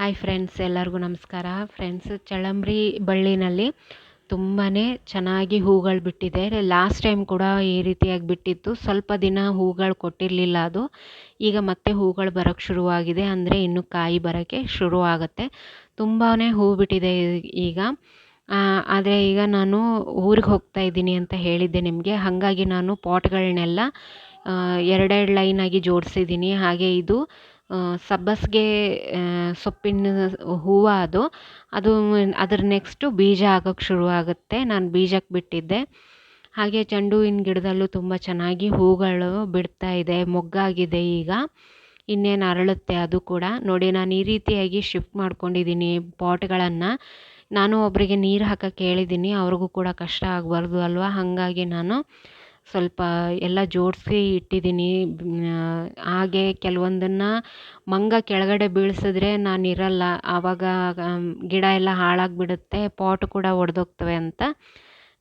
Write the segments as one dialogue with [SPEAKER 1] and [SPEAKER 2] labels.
[SPEAKER 1] Hi friends ಎಲ್ಲರಿಗೂ ನಮಸ್ಕಾರ. Friends ಚಳಂಬ್ರಿ ಬಳ್ಳಿನಲ್ಲಿ ತುಂಬಾ ಚೆನ್ನಾಗಿ ಹೂಗಳು ಬಿಟ್ಟಿದೆ. ಲಾಸ್ಟ್ ಟೈಮ್ ಕೂಡ ಈ ರೀತಿಯಾಗಿ ಬಿಟ್ಟಿತ್ತು. ಸ್ವಲ್ಪ ದಿನ ಹೂಗಳು ಕೊಟ್ಟಿರಲಿಲ್ಲ ಅದು. ಈಗ ಮತ್ತೆ ಹೂಗಳು ಬರೋಕ್ಕೆ ಶುರುವಾಗಿದೆ. ಅಂದರೆ ಇನ್ನು ಕಾಯಿ ಬರೋಕ್ಕೆ ಶುರು ಆಗುತ್ತೆ. ತುಂಬಾ ಹೂ ಬಿಟ್ಟಿದೆ ಈಗ. ಆದರೆ ಈಗ ನಾನು ಊರಿಗೆ ಹೋಗ್ತಾ ಇದ್ದೀನಿ ಅಂತ ಹೇಳಿದ್ದೆ ನಿಮಗೆ. ಹಾಗಾಗಿ ನಾನು ಪಾಟ್ಗಳನ್ನೆಲ್ಲ ಎರಡೆರಡು ಲೈನಾಗಿ ಜೋಡಿಸಿದ್ದೀನಿ. ಹಾಗೆ ಇದು ಸಬ್ಬಸಿಗೆ ಸೊಪ್ಪಿನ ಹೂವು ಅದು ಅದು ಅದ್ರ ನೆಕ್ಸ್ಟು ಬೀಜ ಆಗೋಕ್ಕೆ ಶುರುವಾಗುತ್ತೆ. ನಾನು ಬೀಜಕ್ಕೆ ಬಿಟ್ಟಿದ್ದೆ. ಹಾಗೆ ಚೆಂಡು ಹೂವಿನ ಗಿಡದಲ್ಲೂ ತುಂಬ ಚೆನ್ನಾಗಿ ಹೂಗಳು ಬಿಡ್ತಾ ಇದೆ. ಮೊಗ್ಗಾಗಿದೆ ಈಗ. ಇನ್ನೇನು ಅರಳುತ್ತೆ ಅದು ಕೂಡ. ನೋಡಿ, ನಾನು ಈ ರೀತಿಯಾಗಿ ಶಿಫ್ಟ್ ಮಾಡ್ಕೊಂಡಿದ್ದೀನಿ ಪಾಟ್ಗಳನ್ನು ನಾನು ಒಬ್ಬರಿಗೆ ನೀರು ಹಾಕೋಕ್ಕೆ ಹೇಳಿದ್ದೀನಿ ಅವ್ರಿಗೂ ಕೂಡ ಕಷ್ಟ ಆಗಬಾರ್ದು ಅಲ್ವಾ? ಹಾಗಾಗಿ ನಾನು ಸ್ವಲ್ಪ ಎಲ್ಲ ಜೋಡಿಸಿ ಇಟ್ಟಿದ್ದೀನಿ. ಹಾಗೆ ಕೆಲವೊಂದನ್ನು ಮಂಗ ಕೆಳಗಡೆ ಬೀಳಿಸಿದ್ರೆ ನಾನು ಇರಲ್ಲ. ಆವಾಗ ಗಿಡ ಎಲ್ಲ ಹಾಳಾಗಿಬಿಡುತ್ತೆ. ಪಾಟ್ ಕೂಡ ಒಡೆದೋಗ್ತವೆ ಅಂತ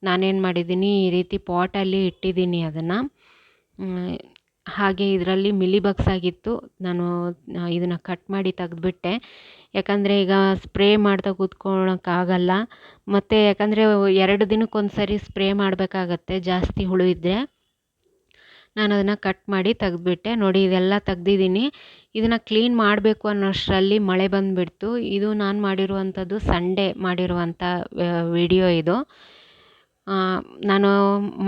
[SPEAKER 1] ನಾನೇನು ಮಾಡಿದ್ದೀನಿ, ಈ ರೀತಿ ಪಾಟಲ್ಲಿ ಇಟ್ಟಿದ್ದೀನಿ ಅದನ್ನು. ಹಾಗೆ ಇದರಲ್ಲಿ ಮಿಲಿ ಬಗ್ಸ್ ಆಗಿತ್ತು. ನಾನು ಇದನ್ನು ಕಟ್ ಮಾಡಿ ತೆಗೆದ್ಬಿಟ್ಟೆ. ಯಾಕಂದರೆ ಈಗ ಸ್ಪ್ರೇ ಮಾಡ್ತಾ ಕೂತ್ಕೊಳ್ಳೋಕ್ಕಾಗಲ್ಲ ಮತ್ತು ಯಾಕಂದರೆ ಎರಡು ದಿನಕ್ಕೊಂದು ಸರಿ ಸ್ಪ್ರೇ ಮಾಡಬೇಕಾಗತ್ತೆ, ಜಾಸ್ತಿ ಹುಳು ಇದ್ದರೆ ನಾನು ಅದನ್ನು ಕಟ್ ಮಾಡಿ ತೆಗೆದ್ಬಿಟ್ಟೆ. ನೋಡಿ, ಇದೆಲ್ಲ ತೆಗ್ದಿದ್ದೀನಿ. ಇದನ್ನು ಕ್ಲೀನ್ ಮಾಡಬೇಕು ಅನ್ನೋಷ್ಟರಲ್ಲಿ ಮಳೆ ಬಂದುಬಿಡ್ತು. ಇದು ನಾನು ಮಾಡಿರುವಂಥದ್ದು ಸಂಡೇ ಮಾಡಿರುವಂಥ ವಿಡಿಯೋ ಇದು. ನಾನು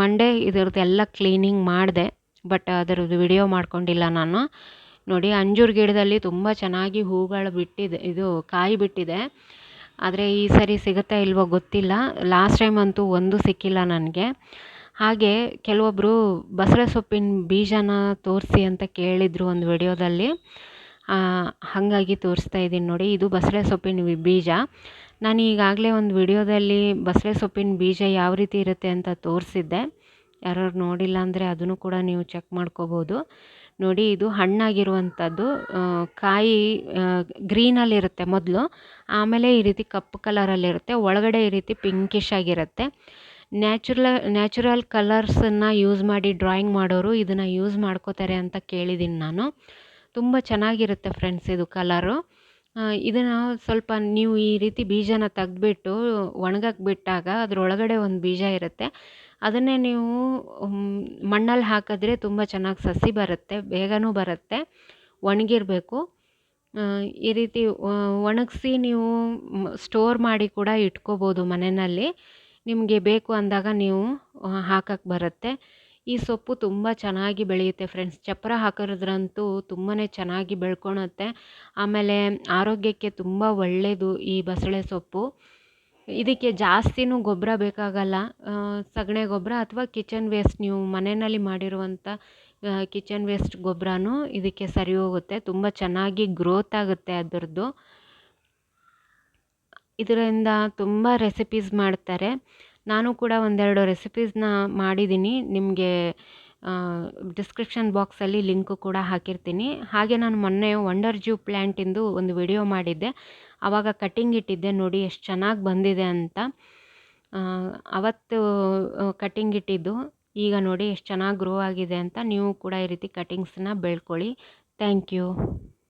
[SPEAKER 1] ಮಂಡೇ ಇದ್ರದ್ದೆಲ್ಲ ಕ್ಲೀನಿಂಗ್ ಮಾಡಿದೆ. ಬಟ್ ಅದರದ್ದು ವಿಡಿಯೋ ಮಾಡ್ಕೊಂಡಿಲ್ಲ ನಾನು. ನೋಡಿ, ಅಂಜೂರ ಗಿಡದಲ್ಲಿ ತುಂಬ ಚೆನ್ನಾಗಿ ಹೂಗಳು ಬಿಟ್ಟಿದೆ, ಇದು ಕಾಯಿ ಬಿಟ್ಟಿದೆ. ಆದರೆ ಈ ಸರಿ ಸಿಗುತ್ತಾ ಇಲ್ವೋ ಗೊತ್ತಿಲ್ಲ. ಲಾಸ್ಟ್ ಟೈಮ್ ಅಂತೂ ಒಂದು ಸಿಕ್ಕಿಲ್ಲ ನನಗೆ. ಹಾಗೆ ಕೆಲವೊಬ್ಬರು ಬಸಳೆ ಸೊಪ್ಪಿನ ಬೀಜನ ತೋರಿಸಿ ಅಂತ ಕೇಳಿದರು ಒಂದು ವಿಡಿಯೋದಲ್ಲಿ ಹಾಗಾಗಿ ತೋರಿಸ್ತಾ ಇದ್ದೀನಿ ನೋಡಿ, ಇದು ಬಸಳೆ ಸೊಪ್ಪಿನ ಬೀಜ. ನಾನು ಈಗಾಗಲೇ ಒಂದು ವಿಡಿಯೋದಲ್ಲಿ ಬಸಳೆ ಸೊಪ್ಪಿನ ಬೀಜ ಯಾವ ರೀತಿ ಇರುತ್ತೆ ಅಂತ ತೋರಿಸಿದ್ದೆ. ಯಾರು ನೋಡಿಲ್ಲ ಅಂದರೆ ಅದನ್ನು ಕೂಡ ನೀವು ಚೆಕ್ ಮಾಡ್ಕೋಬೋದು. ನೋಡಿ, ಇದು ಹಣ್ಣಾಗಿರುವಂಥದ್ದು. ಕಾಯಿ ಗ್ರೀನಲ್ಲಿರುತ್ತೆ ಮೊದಲು. ಆಮೇಲೆ ಈ ರೀತಿ ಕಪ್ಪು ಕಲರಲ್ಲಿರುತ್ತೆ. ಒಳಗಡೆ ಈ ರೀತಿ ಪಿಂಕಿಶ್ ಆಗಿರುತ್ತೆ. ನ್ಯಾಚುರಲ, ನ್ಯಾಚುರಲ್ ಕಲರ್ಸನ್ನು ಯೂಸ್ ಮಾಡಿ ಡ್ರಾಯಿಂಗ್ ಮಾಡೋರು ಇದನ್ನು ಯೂಸ್ ಮಾಡ್ಕೋತಾರೆ ಅಂತ ಕೇಳಿದ್ದೀನಿ ನಾನು. ತುಂಬ ಚೆನ್ನಾಗಿರುತ್ತೆ ಫ್ರೆಂಡ್ಸ್ ಇದು ಕಲರು ಇದನ್ನು ಸ್ವಲ್ಪ ನೀವು ಈ ರೀತಿ ಬೀಜನ ತೆಗ್ದ್ಬಿಟ್ಟು ಒಣಗಕ್ಕೆ ಬಿಟ್ಟಾಗ ಅದರೊಳಗಡೆ ಒಂದು ಬೀಜ ಇರುತ್ತೆ. ಅದನ್ನೇ ನೀವು ಮಣ್ಣಲ್ಲಿ ಹಾಕಿದ್ರೆ ತುಂಬ ಚೆನ್ನಾಗಿ ಸಸಿ ಬರುತ್ತೆ, ಬೇಗನೂ ಬರುತ್ತೆ, ಒಣಗಿರಬೇಕು. ಈ ರೀತಿ ಒಣಗಿಸಿ ನೀವು ಸ್ಟೋರ್ ಮಾಡಿ ಕೂಡ ಇಟ್ಕೋಬೋದು ಮನೆಯಲ್ಲಿ. ನಿಮಗೆ ಬೇಕು ಅಂದಾಗ ನೀವು ಹಾಕಕ್ಕೆ ಬರುತ್ತೆ. ಈ ಸೊಪ್ಪು ತುಂಬ ಚೆನ್ನಾಗಿ ಬೆಳೆಯುತ್ತೆ ಫ್ರೆಂಡ್ಸ್. ಚಪ್ಪರ ಹಾಕೋದ್ರಂತೂ ತುಂಬಾ ಚೆನ್ನಾಗಿ ಬೆಳ್ಕೊಳತ್ತೆ ಆಮೇಲೆ ಆರೋಗ್ಯಕ್ಕೆ ತುಂಬ ಒಳ್ಳೆಯದು ಈ ಬಸಳೆ ಸೊಪ್ಪು. ಇದಕ್ಕೆ ಜಾಸ್ತಿನೂ ಗೊಬ್ಬರ ಬೇಕಾಗಲ್ಲ. ಸಗಣಿ ಗೊಬ್ಬರ ಅಥವಾ ಕಿಚನ್ ವೇಸ್ಟ್ ನೀವು ಮನೆಯಲ್ಲಿ ಮಾಡಿರುವಂಥ ಕಿಚನ್ ವೇಸ್ಟ್ ಗೊಬ್ಬರನೂ ಇದಕ್ಕೆ ಸರಿ ಹೋಗುತ್ತೆ. ತುಂಬ ಚೆನ್ನಾಗಿ ಗ್ರೋತ್ ಆಗುತ್ತೆ ಅದರದ್ದು. ಇದರಿಂದ ತುಂಬ ರೆಸಿಪೀಸ್ ಮಾಡ್ತಾರೆ. ನಾನು ಕೂಡ ಒಂದೆರಡು ರೆಸಿಪೀಸ್ನ ಮಾಡಿದ್ದೀನಿ. ನಿಮಗೆ ಡಿಸ್ಕ್ರಿಪ್ಷನ್ ಬಾಕ್ಸಲ್ಲಿ ಲಿಂಕು ಕೂಡ ಹಾಕಿರ್ತೀನಿ. ಹಾಗೆ ನಾನು ಮೊನ್ನೆ ವಂಡರ್ ಜ್ಯೂ ಪ್ಲ್ಯಾಂಟಿಂದು ಒಂದು ವಿಡಿಯೋ ಮಾಡಿದ್ದೆ. ಆವಾಗ ಕಟ್ಟಿಂಗ್ ಇಟ್ಟಿದ್ದೆ. ನೋಡಿ ಎಷ್ಟು ಚೆನ್ನಾಗಿ ಬಂದಿದೆ ಅಂತ. ಅವತ್ತು ಕಟ್ಟಿಂಗ್ ಇಟ್ಟಿದ್ದು. ಈಗ ನೋಡಿ ಎಷ್ಟು ಚೆನ್ನಾಗಿ ಗ್ರೋ ಆಗಿದೆ ಅಂತ. ನೀವು ಕೂಡ ಈ ರೀತಿ ಕಟ್ಟಿಂಗ್ಸನ್ನ ಬೆಳ್ಕೊಳ್ಳಿ. Thank you